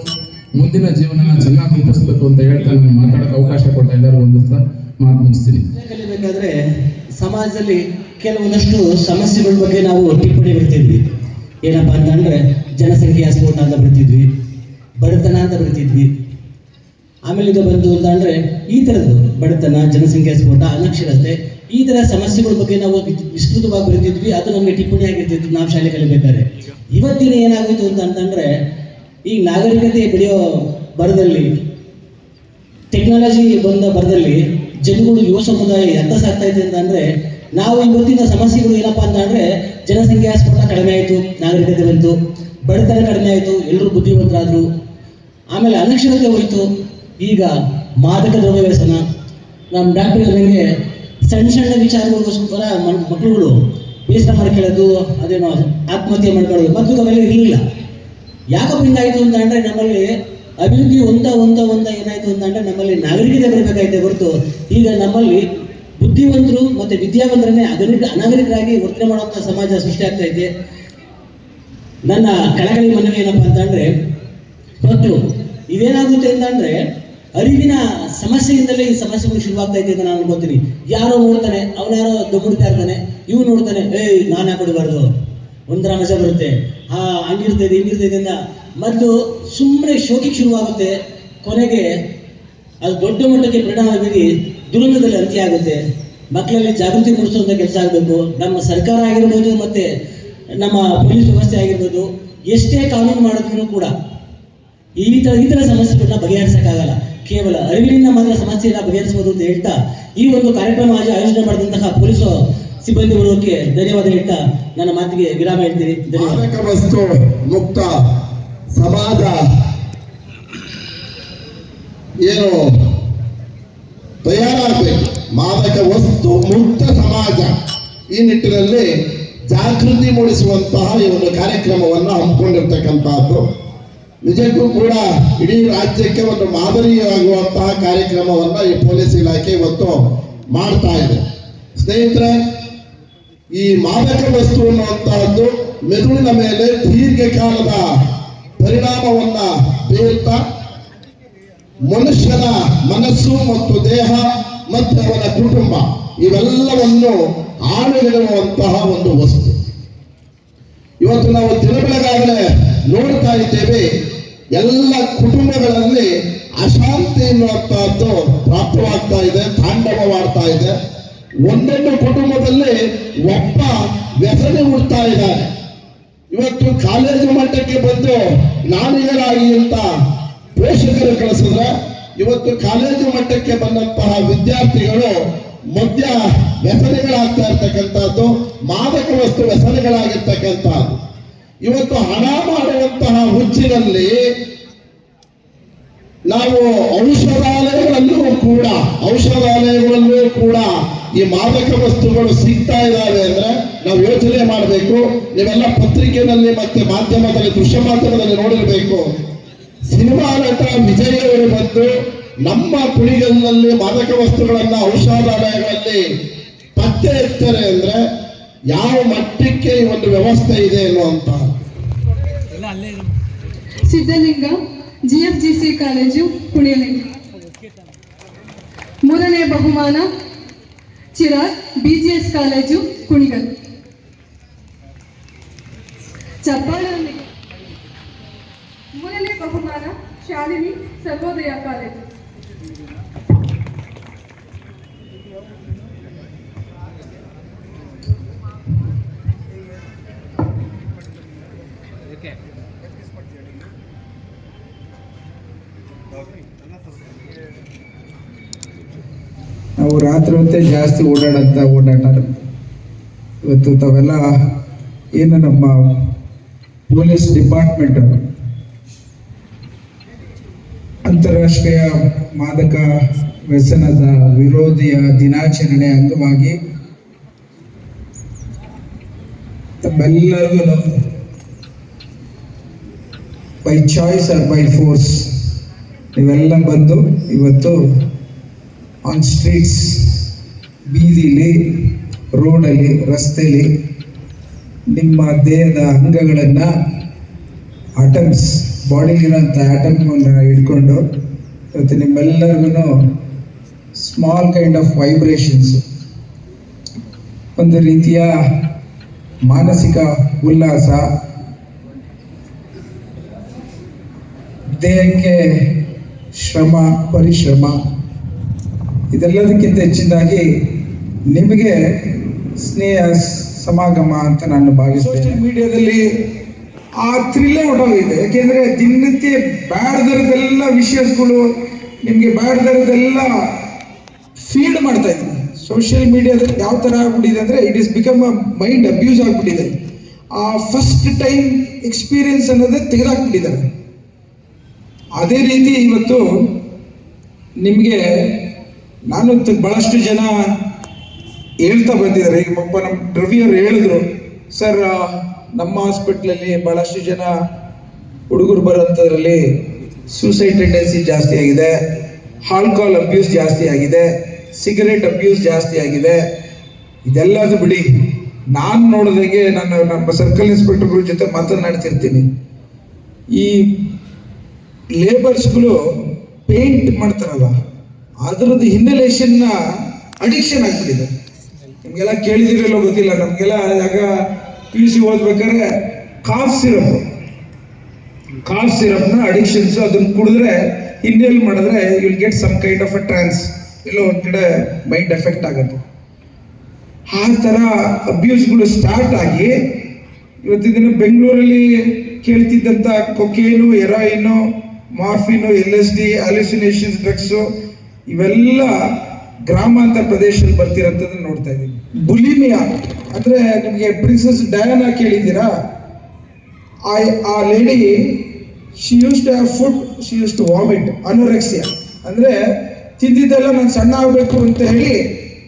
ಮುಂದಿನ ಜೀವನ ಚೆನ್ನಾಗಿ ರೂಪಿಸ್ಬೇಕು ಅಂತ ಹೇಳ್ತಾ ನಾನು ಮಾತಾಡಕ್ಕೆ ಅವಕಾಶ ಕೊಟ್ಟ ಎಲ್ಲರೂ ಒಂದು ಮಾತು ಮುಗಿಸ್ತೀನಿ. ಕಲಿಬೇಕಾದ್ರೆ ಸಮಾಜದಲ್ಲಿ ಕೆಲವೊಂದಷ್ಟು ಸಮಸ್ಯೆಗಳ ಬಗ್ಗೆ ನಾವು ಟಿಪ್ಪಣಿ ಬಿಡ್ತಿದ್ವಿ ಏನಪ್ಪಾ ಅಂತಂದ್ರೆ ಜನಸಂಖ್ಯೆಯ ಸ್ಫೋಟ ಅಂತ ಬಿಡ್ತಿದ್ವಿ ಬಡತನ ಅಂತ ಬಿಡ್ತಿದ್ವಿ ಆಮೇಲೆ ಇದು ಬಂತು ಅಂತ ಅಂದ್ರೆ ಈ ಥರದ್ದು ಬಡತನ, ಜನಸಂಖ್ಯಾ ಸ್ಫೋಟ ಅನಕ್ಷರತೆ, ಈ ಥರ ಸಮಸ್ಯೆಗಳ ಬಗ್ಗೆ ನಾವು ವಿಸ್ತೃತವಾಗಿ ಬರೀತಿದ್ವಿ. ಅದು ನಮಗೆ ಟಿಪ್ಪಣಿ ಆಗಿರ್ತಿತ್ತು. ನಾವು ಶಾಲೆ ಕಲಿಬೇಕಾದ್ರೆ. ಇವತ್ತಿನ ಏನಾಗೋಯ್ತು ಅಂತ ಅಂತಂದ್ರೆ ಈ ನಾಗರಿಕತೆ ಬೆಳೆಯೋ ಬರದಲ್ಲಿ ಟೆಕ್ನಾಲಜಿ ಬಂದ ಬರದಲ್ಲಿ ಜನಗಳು, ಯುವ ಸಮುದಾಯ ಎಂತ ಸಾಕ್ತಾ ಇದೆ ಅಂತ ಅಂದ್ರೆ, ನಾವು ಇವತ್ತಿನ ಸಮಸ್ಯೆಗಳು ಏನಪ್ಪಾ ಅಂತ ಅಂದ್ರೆ, ಜನಸಂಖ್ಯಾ ಸ್ಫೋಟ ಕಡಿಮೆ ಆಯಿತು, ನಾಗರಿಕತೆ ಬಂತು, ಬಡತನ ಕಡಿಮೆ ಆಯಿತು, ಎಲ್ಲರೂ ಬುದ್ಧಿವಂತರಾದ್ರು. ಆಮೇಲೆ ಅನಕ್ಷರತೆ ಹೋಯಿತು, ಈಗ ಮಾದಕ ದ್ರವ್ಯ ವ್ಯಸನ ನಮ್ಮ ಡಾಕ್ಟರ್ ನನಗೆ ಸಣ್ಣ ಸಣ್ಣ ವಿಚಾರಗಳಿಗೋಸ್ಕರ ಮಕ್ಕಳುಗಳು ಬೇಸರ ಮಾಡ್ಕೊಳ್ಳೋದು, ಅದೇನೋ ಆತ್ಮಹತ್ಯೆ ಮಾಡ್ಕೊಳ್ಳೋದು ಮತ್ತು ಇರಲಿಲ್ಲ. ಯಾಕಪ್ಪ ಹಿಂಗಾಯ್ತು ಅಂತ ಅಂದ್ರೆ ನಮ್ಮಲ್ಲಿ ಅಭಿವೃದ್ಧಿ ಒಂದ ಒಂದ ಒಂದ ಏನಾಯ್ತು ಅಂತ ಅಂದ್ರೆ ನಮ್ಮಲ್ಲಿ ನಾಗರಿಕತೆ ಬರಬೇಕಾಯ್ತೆ ಹೊರತು. ಈಗ ನಮ್ಮಲ್ಲಿ ಬುದ್ಧಿವಂತರು ಮತ್ತೆ ವಿದ್ಯಾವಂತರನ್ನೇ ಅಗರಿಕ, ಅನಾಗರಿಕರಾಗಿ ವರ್ತನೆ ಮಾಡುವಂತ ಸಮಾಜ ಸೃಷ್ಟಿ ಆಗ್ತಾ ಇದೆ. ನನ್ನ ಕಳಕಳಿ ಮನವಿ ಏನಪ್ಪಾ ಅಂತಂದ್ರೆ ಮತ್ತು ಇದೇನಾಗುತ್ತೆ ಅಂತ ಅಂದ್ರೆ ಅರಿವಿನ ಸಮಸ್ಯೆಯಿಂದಲೇ ಈ ಸಮಸ್ಯೆಗಳು ಶುರುವಾಗ್ತಾ ಇದೆ ಅಂತ ನಾನು ಅನ್ಕೋತೀನಿ. ಯಾರೋ ನೋಡ್ತಾನೆ ಅವನ್ಯಾರೋ ದೊಡ್ಡ ಇರ್ತಾನೆ, ಇವ್ನು ನೋಡ್ತಾನೆ, ಏಯ್, ನಾನು ಯಾಕೆ ಕೊಡಬಾರ್ದು ಒಂದರ ಮಜ ಬರುತ್ತೆ. ಆ ಹಂಗಿರ್ತದೆ ಹಿಂಗಿರ್ತದೆ ಅಂತ ಮೊದಲು ಸುಮ್ಮನೆ ಶೋಕಿಗೆ ಶುರುವಾಗುತ್ತೆ. ಕೊನೆಗೆ ಅದು ದೊಡ್ಡ ಮಟ್ಟಕ್ಕೆ ಪರಿಣಾಮ ಬೀರಿ ದುರಂತದಲ್ಲಿ ಅಂತ್ಯ ಆಗುತ್ತೆ. ಮಕ್ಕಳಲ್ಲಿ ಜಾಗೃತಿ ಮೂಡಿಸುವಂಥ ಕೆಲಸ ಆಗಬೇಕು. ನಮ್ಮ ಸರ್ಕಾರ ಆಗಿರ್ಬೋದು ಮತ್ತೆ ನಮ್ಮ ಪೊಲೀಸ್ ವ್ಯವಸ್ಥೆ ಆಗಿರ್ಬೋದು, ಎಷ್ಟೇ ಕಾನೂನು ಮಾಡಿದ್ರು ಕೂಡ ಈ ಥರ ಈ ಥರ ಸಮಸ್ಯೆಗಳನ್ನ ಬಗೆಹರಿಸಕ್ಕಾಗಲ್ಲ. ಕೇವಲ ಅರಿವಿನಿಂದ ಮಾತ್ರ ಸಮಸ್ಯೆಯನ್ನು ಬಗೆಹರಿಸಬಹುದು ಅಂತ ಹೇಳ್ತಾ ಈ ಒಂದು ಕಾರ್ಯಕ್ರಮ ಆಯೋಜ- ಆಯೋಜನೆ ಮಾಡಿದಂತಹ ಪೊಲೀಸ್ ಸಿಬ್ಬಂದಿ ವರ್ಗಕ್ಕೆ ಧನ್ಯವಾದ ಹೇಳ್ತಾ ನನ್ನ ಮಾತಿಗೆ ವಿರಾಮ ಹೇಳ್ತೀನಿ. ಧನ್ಯವಾದ. ವಸ್ತು ಮುಕ್ತ ಸಮಾಜ. ಏನು? ತಯಾರಾಗಬೇಕು. ಮಾದಕ ವಸ್ತು ಮುಕ್ತ ಸಮಾಜ. ಈ ನಿಟ್ಟಿನಲ್ಲಿ ಜಾಗೃತಿ ಮೂಡಿಸುವಂತಹ ಈ ಒಂದು ಕಾರ್ಯಕ್ರಮವನ್ನು ಹಮ್ಮಿಕೊಂಡಿರ್ತಕ್ಕಂತಹದ್ದು ನಿಜಕ್ಕೂ ಕೂಡ ಇಡೀ ರಾಜ್ಯಕ್ಕೆ ಒಂದು ಮಾದರಿಯಾಗುವಂತಹ ಕಾರ್ಯಕ್ರಮವನ್ನು ಈ ಪೊಲೀಸ್ ಇಲಾಖೆ ಇವತ್ತು ಮಾಡ್ತಾ ಇದೆ. ಸ್ನೇಹಿತರೆ ಈ ಮಾದಕ ವಸ್ತು ಅನ್ನುವಂತಹದ್ದು ಮೆದುಳಿನ ಮೇಲೆ ದೀರ್ಘಕಾಲದ ಪರಿಣಾಮವನ್ನ ಬೀರ್ತಾ ಮನುಷ್ಯನ ಮನಸ್ಸು ಮತ್ತು ದೇಹ ಮತ್ತು ಅವನ ಕುಟುಂಬ ಇವೆಲ್ಲವನ್ನು ಹಾಳುಗೆಡುವಂತಹ ಒಂದು ವಸ್ತು. ಇವತ್ತು ನಾವು ದಿನ ಬೆಳಗಾಗಲೇ ನೋಡ್ತಾ ಇದ್ದೇವೆ, ಎಲ್ಲ ಕುಟುಂಬಗಳಲ್ಲಿ ಅಶಾಂತಿ ಎನ್ನುವಂತಹದ್ದು ಪ್ರಾಪ್ತವಾಗ್ತಾ ಇದೆ ತಾಂಡವವಾಡ್ತಾ ಇದೆ. ಒಂದೊಂದು ಕುಟುಂಬದಲ್ಲಿ ಒಬ್ಬ ವ್ಯಸನೆ ಹುಡ್ತಾ ಇದ್ದಾರೆ ಇವತ್ತು ಕಾಲೇಜು ಮಟ್ಟಕ್ಕೆ ಬಂದು ಜ್ಞಾನಿಗಳಾಗಿ ಅಂತ ಪೋಷಕರು ಕಳಿಸಿದ್ರೆ, ಇವತ್ತು ಕಾಲೇಜು ಮಟ್ಟಕ್ಕೆ ಬಂದಂತಹ ವಿದ್ಯಾರ್ಥಿಗಳು ಮದ್ಯ ವ್ಯಸನೆಗಳಾಗ್ತಾ ಇರ್ತಕ್ಕಂಥದ್ದು, ಮಾದಕ ವಸ್ತು ವ್ಯಸನೆಗಳಾಗಿರ್ತಕ್ಕಂಥದ್ದು. ಇವತ್ತು ಹಣ ಮಾಡುವಂತಹ ಹುಚ್ಚಿನಲ್ಲಿ ನಾವು ಔಷಧಾಲಯಗಳಲ್ಲೂ ಕೂಡ ಔಷಧಾಲಯಗಳಲ್ಲೂ ಕೂಡ ಈ ಮಾದಕ ವಸ್ತುಗಳು ಸಿಗ್ತಾ ಇದ್ದಾವೆ ಅಂದ್ರೆ ನಾವು ಯೋಚನೆ ಮಾಡಬೇಕು ನೀವೆಲ್ಲ ಪತ್ರಿಕೆನಲ್ಲಿ ಮತ್ತೆ ಮಾಧ್ಯಮದಲ್ಲಿ ದೃಶ್ಯ ಮಾಧ್ಯಮದಲ್ಲಿ ನೋಡಿರ್ಬೇಕು. ಸಿನಿಮಾ ನಟ ವಿಜಯ್ ಅವರು ಬಂದು ನಮ್ಮ ಕುಣಿಗಲ್ನಲ್ಲಿ ಮಾದಕ ವಸ್ತುಗಳನ್ನ ಔಷಧಾಲಯಗಳಲ್ಲಿ ಪತ್ತೆ ಇರ್ತಾರೆ ಅಂದ್ರೆ ಯಾವ ಮಟ್ಟಕ್ಕೆ ಈ ಒಂದು ವ್ಯವಸ್ಥೆ ಇದೆ ಅನ್ನುವಂತ. Siddhalinga GFGC college Puniyalinga. ಮೂರನೇ ಬಹುಮಾನ ಚಿರಾಗ್ ಬಿಜಿಎಸ್ ಕಾಲೇಜು ಕುಣಿಗಲ್ ಚಪ್ಪಾಳೊಂದಿಗೆ ಮೂರನೇ ಬಹುಮಾನ ಶಾಲಿನಿ ಸರ್ವೋದಯ ಕಾಲೇಜು ನಾವು ರಾತ್ರಿ ಹೊತ್ತೇ ಜಾಸ್ತಿ ಓಡಾಡಂತ ಓಡಾಟ ಇವತ್ತು ತಾವೆಲ್ಲ ಏನು ನಮ್ಮ ಪೊಲೀಸ್ ಡಿಪಾರ್ಟ್ಮೆಂಟ್ ಅಂತಾರಾಷ್ಟ್ರೀಯ ಮಾದಕ ವ್ಯಸನದ ವಿರೋಧಿಯ ದಿನಾಚರಣೆ ಅಂಗವಾಗಿ ತಮ್ಮೆಲ್ಲರಿಗೂ by choice or by force ನೀವೆಲ್ಲ ಬಂದು ಇವತ್ತು ಆನ್ ಸ್ಟ್ರೀಟ್ಸ್ ಬೀದಿಲಿ, ರೋಡಲ್ಲಿ ರಸ್ತೆಯಲ್ಲಿ ನಿಮ್ಮ ದೇಹದ ಅಂಗಗಳನ್ನು ಆಟಮ್ಸ್ ಬಾಡಿಲಿರೋಂಥ ಆಟಮ್ನ ಇಟ್ಕೊಂಡು ಇವತ್ತು ನಿಮ್ಮೆಲ್ಲರಿಗೂ ಸ್ಮಾಲ್ ಕೈಂಡ್ ಆಫ್ ವೈಬ್ರೇಷನ್ಸು ಒಂದು ರೀತಿಯ ಮಾನಸಿಕ ಉಲ್ಲಾಸ. ದೇಹಕ್ಕೆ ಶ್ರಮ, ಪರಿಶ್ರಮ. ಇದೆಲ್ಲದಕ್ಕಿಂತ ಹೆಚ್ಚಿನದಾಗಿ ನಿಮಗೆ ಸ್ನೇಹ, ಸಮಾಗಮ ಅಂತ ನಾನು ಭಾವಿಸ್ತೇನೆ. ಸೋಷಿಯಲ್ ಮೀಡಿಯಾದಲ್ಲಿ ಆ ಥ್ರಿಲ್ಲೇ ಹೊಟ್ಟೋಗಿದೆ ಯಾಕೆಂದ್ರೆ ದಿನನಿತ್ಯ ಬ್ಯಾಡ್ದರದೆಲ್ಲ ವಿಷಯಸ್ಗಳು ನಿಮಗೆ ಬ್ಯಾಡ್ದರದೆಲ್ಲ ಫೀಡ್ ಮಾಡ್ತಾ ಇದ್ದೀನಿ ಸೋಷಿಯಲ್ ಮೀಡಿಯಾದಲ್ಲಿ ಯಾವ ಥರ ಆಗ್ಬಿಟ್ಟಿದೆ ಅಂದರೆ it is become a mind abuse ಆಗ್ಬಿಟ್ಟಿದೆ. ಆ ಫಸ್ಟ್ ಟೈಮ್ ಎಕ್ಸ್ಪೀರಿಯನ್ಸ್ ಅನ್ನೋದೇ ತೆಗೆದಾಕ್ಬಿಟ್ಟಿದ್ದಾರೆ. ಅದೇ ರೀತಿ ಇವತ್ತು ನಿಮಗೆ ನಾನು ಬಹಳಷ್ಟು ಜನ ಹೇಳ್ತಾ ಬಂದಿದ್ದಾರೆ. ಈಗ ಪಪ್ಪ ನಮ್ಮ ರವಿಯವರು ಹೇಳಿದ್ರು, ಸರ್ ನಮ್ಮ ಹಾಸ್ಪಿಟ್ಲಲ್ಲಿ ಬಹಳಷ್ಟು ಜನ ಹುಡುಗರು ಬರೋಂಥದ್ರಲ್ಲಿ ಸೂಸೈಡ್ ಟೆಂಡೆನ್ಸಿ ಜಾಸ್ತಿ ಆಗಿದೆ. ಆಲ್ಕೋಹಾಲ್ ಅಬ್ಯೂಸ್ ಜಾಸ್ತಿ ಆಗಿದೆ. ಸಿಗರೇಟ್ ಅಬ್ಯೂಸ್ ಜಾಸ್ತಿ ಆಗಿದೆ. ಇದೆಲ್ಲದು ಬಿಡಿ. ನಾನು ನೋಡಿದಾಗೆ ನಾನು ನಮ್ಮ ಸರ್ಕಲ್ ಇನ್ಸ್ಪೆಕ್ಟರ್ಗಳ ಜೊತೆ ಮಾತನಾಡ್ತಿರ್ತೀನಿ. ಈ ಲೇಬರ್ಸ್ಗಳು ಪೇಂಟ್ ಮಾಡ್ತಾರಲ್ಲ ಅದರದ್ದು ಹಿನ್ನೆಲೇಷನ್ನ ಅಡಿಕ್ಷನ್ ಆಗ್ತಿದೆ ನಿಮಗೆಲ್ಲ ಕೇಳಿದಿರಲ್ಲ ಗೊತ್ತಿಲ್ಲ. ನಮಗೆಲ್ಲ ಆಗ ಪಿ ಯು ಸಿ ಓದ್ಬೇಕಾದ್ರೆ ಕಾಫ್ ಸಿರಪ್ ಕಾಫ್ ಸಿರಪ್ನ ಅಡಿಕ್ಷನ್ಸ್ ಅದನ್ನ ಕುಡಿದ್ರೆ ಇನ್ನೇಲ್ ಮಾಡಿದ್ರೆ will get some kind of a trance ಎಲ್ಲೋ ಒಂದು ಕಡೆ ಮೈಂಡ್ ಎಫೆಕ್ಟ್ ಆಗುತ್ತೆ. ಆ ಥರ ಅಬ್ಯೂಸ್ಗಳು ಸ್ಟಾರ್ಟ್ ಆಗಿ ಇವತ್ತಿನ ದಿನ ಬೆಂಗಳೂರಲ್ಲಿ ಕೇಳ್ತಿದ್ದಂಥ cocaine heroin morphine L S D hallucinations drugs ಇವೆಲ್ಲ ಗ್ರಾಮಾಂತರ ಪ್ರದೇಶದಲ್ಲಿ ಬರ್ತಿರೋಂಥದ್ದನ್ನ ನೋಡ್ತಾ ಇದ್ದೀವಿ ಬುಲಿಮಿಯಾ, ಅಂದರೆ ನಿಮಗೆ ಪ್ರಿನ್ಸಸ್ ಡಯಾನ ಕೇಳಿದ್ದೀರಾ? ಆ ಆ lady she used to have food she used to vomit anorexia ಅಂದರೆ ತಿಂದಿದ್ದೆಲ್ಲ ನಾನು ಸಣ್ಣ ಆಗಬೇಕು ಅಂತ ಹೇಳಿ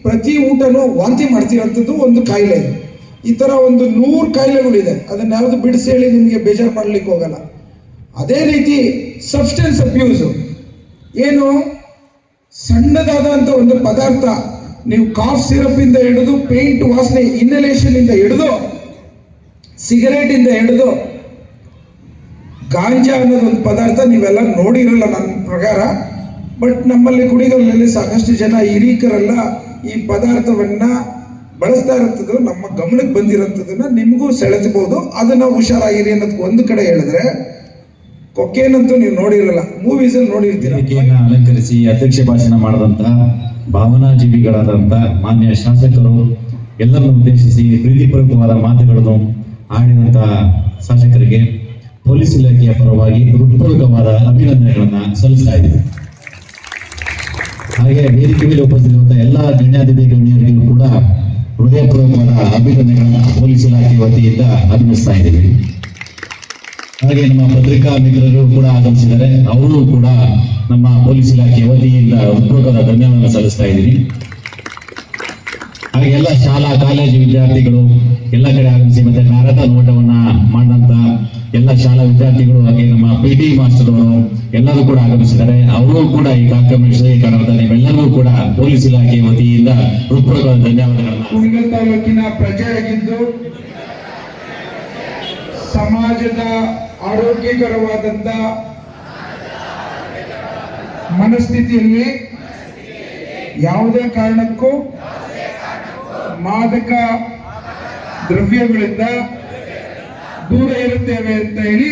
ಪ್ರತಿ ಊಟನೂ ವಾಂತಿ ಮಾಡ್ತಿರೋಂಥದ್ದು ಒಂದು ಕಾಯಿಲೆ. ಈ ಥರ ಒಂದು ನೂರು ಕಾಯಿಲೆಗಳಿದೆ. ಅದನ್ನ ಯಾವುದು ಬಿಡಿಸಿ ಹೇಳಿ ನಿಮಗೆ ಬೇಜಾರು ಮಾಡ್ಲಿಕ್ಕೆ ಹೋಗಲ್ಲ. ಅದೇ ರೀತಿ ಸಬ್ಸ್ಟೆನ್ಸ್ ಅಬ್ಯೂಸು ಏನು? ಸಣ್ಣದಾದಂಥ ಒಂದು ಪದಾರ್ಥ ನೀವು ಕಾಫ್ ಸಿರಪಿಂದ ಹಿಡಿದು ಪೇಂಟ್ ವಾಸನೆ ಇನ್ಹಲೇಷನ್ ಇಂದ ಹಿಡಿದು ಸಿಗರೇಟ್ ಇಂದ ಹಿಡಿದು ಗಾಂಜಾ ಅನ್ನೋದು ಒಂದು ಪದಾರ್ಥ ನೀವೆಲ್ಲ ನೋಡಿರಲ್ಲ ನನ್ನ ಪ್ರಕಾರ. ಬಟ್ ನಮ್ಮಲ್ಲಿ ಕುಡಿಗಳಲ್ಲಿ ಸಾಕಷ್ಟು ಜನ ಹಿರೀಕರೆಲ್ಲ, ಈ ಪದಾರ್ಥವನ್ನ ಬಳಸ್ತಾ ಇರೋಂಥದ್ದು ನಮ್ಮ ಗಮನಕ್ಕೆ ಬಂದಿರೋಂಥದ್ದನ್ನ ನಿಮಗೂ ಸೆಳೆಸಬಹುದು. ಅದನ್ನ ಹುಷಾರಾಗಿರಿ ಅನ್ನೋದಕ್ಕೆ ಒಂದು ಕಡೆ ಹೇಳಿದ್ರೆ ಕೊಕ್ಕೇನಂತೂ ನೀವು ನೋಡಿರಲ್ಲ ಮೂವೀಸಲ್ಲಿ ನೋಡಿರ್ತೀರ. ನೋಡಿರ್ತೀರಿ ಅಲಂಕರಿಸಿ ಅಧ್ಯಕ್ಷ ಭಾಷಣ ಮಾಡಿದಂತಹ ಭಾವನಾ ಜೀವಿಗಳಾದಂತ ಮಾನ್ಯ ಶಾಸಕರು, ಎಲ್ಲರನ್ನು ಉದ್ದೇಶಿಸಿ ಪ್ರೀತಿಪೂರ್ವಕವಾದ ಮಾತುಗಳನ್ನು ಆಡಿದಂತಹ ಶಾಸಕರಿಗೆ ಪೊಲೀಸ್ ಇಲಾಖೆಯ ಪರವಾಗಿ ಹೃತ್ಪೂರ್ವಕವಾದ ಅಭಿನಂದನೆಗಳನ್ನ ಸಲ್ಲಿಸ್ತಾ ಇದ್ದೀವಿ. ಹಾಗೆ ವೇದಿಕೆ ಮೇಲೆ ಉಪಸ್ಥಿತಿರುವಂತಹ ಎಲ್ಲ ಗಣ್ಯಾತಿಥಿ ಗಣ್ಯರಿಗೂ ಕೂಡ ಹೃದಯಪೂರ್ವಕವಾದ ಅಭಿನಂದನೆಗಳನ್ನ ಪೊಲೀಸ್ ಇಲಾಖೆ ವತಿಯಿಂದ ಅಭಿನಯಿಸ್ತಾ ಇದ್ದೀವಿ. ಹಾಗೆ ನಮ್ಮ ಪತ್ರಿಕಾ ಮಿತ್ರರು ಕೂಡ ಆಗಮಿಸಿದ್ದಾರೆ. ಅವರು ಕೂಡ ನಮ್ಮ ಪೊಲೀಸ್ ಇಲಾಖೆ ವತಿಯಿಂದ ಉದ್ಯೋಗದ ಧನ್ಯವಾದ ಸಲ್ಲಿಸ್ತಾ ಇದ್ದೀನಿ. ಹಾಗೆ ಎಲ್ಲ ಶಾಲಾ, ಕಾಲೇಜು ವಿದ್ಯಾರ್ಥಿಗಳು ಎಲ್ಲ ಕಡೆ ಆಗಮಿಸಿ ಮತ್ತೆ ಮ್ಯಾರಥಾನ್ ಓಟವನ್ನ ಮಾಡಿದಂತ ಎಲ್ಲ ಶಾಲಾ ವಿದ್ಯಾರ್ಥಿಗಳು ಹಾಗೆ ನಮ್ಮ ಪಿ ಟಿ ಮಾಸ್ಟರ್ ಎಲ್ಲರೂ ಕೂಡ ಆಗಮಿಸಿದ್ದಾರೆ. ಅವರು ಕೂಡ ಈ ಕಾರ್ಯಕ್ರಮ ಕಾರಣದ ನೀವೆಲ್ಲರೂ ಕೂಡ ಪೊಲೀಸ್ ಇಲಾಖೆ ವತಿಯಿಂದ ಹೃತ್ಪೂರ್ವಕ ಧನ್ಯವಾದಗಳು ಕುಣಿಗಲ್ ತಾಲೂಕಿನ ಪ್ರಜೆಯಾಗಿದ್ದು ಸಮಾಜದ ಆರೋಗ್ಯಕರವಾದಂತ ಮನಸ್ಥಿತಿಯಲ್ಲಿ ಯಾವುದೇ ಕಾರಣಕ್ಕೂ ಮಾದಕ ದ್ರವ್ಯಗಳಿಂದ ದೂರ ಇರುತ್ತೇವೆ ಅಂತ ಹೇಳಿ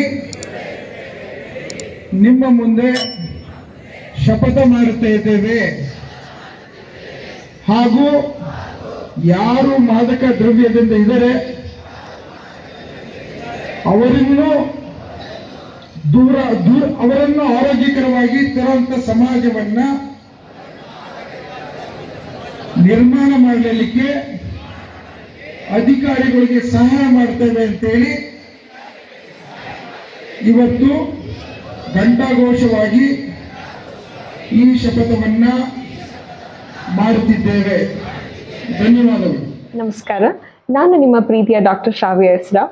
ನಿಮ್ಮ ಮುಂದೆ ಶಪಥ ಮಾಡುತ್ತಾ ಇದ್ದೇವೆ. ಹಾಗೂ ಯಾರು ಮಾದಕ ದ್ರವ್ಯದಿಂದ ಇದ್ದಾರೆ ಅವರನ್ನು ದೂರ ದೂರ, ಅವರನ್ನು ಆರೋಗ್ಯಕರವಾಗಿ ತರುವಂತ ಸಮಾಜವನ್ನ ನಿರ್ಮಾಣ ಮಾಡಲಿಕ್ಕೆ ಅಧಿಕಾರಿಗಳಿಗೆ ಸಹಾಯ ಮಾಡ್ತೇವೆ ಅಂತೇಳಿ ಇವತ್ತು ಘಂಟಾಘೋಷವಾಗಿ ಈ ಶಪಥವನ್ನ ಮಾಡುತ್ತಿದ್ದೇವೆ. ಧನ್ಯವಾದಗಳು. ನಮಸ್ಕಾರ. ನಾನು ನಿಮ್ಮ ಪ್ರೀತಿಯ ಡಾಕ್ಟರ್ ಶ್ರಾವ್ಯ ಎಸ್ ರಾವ್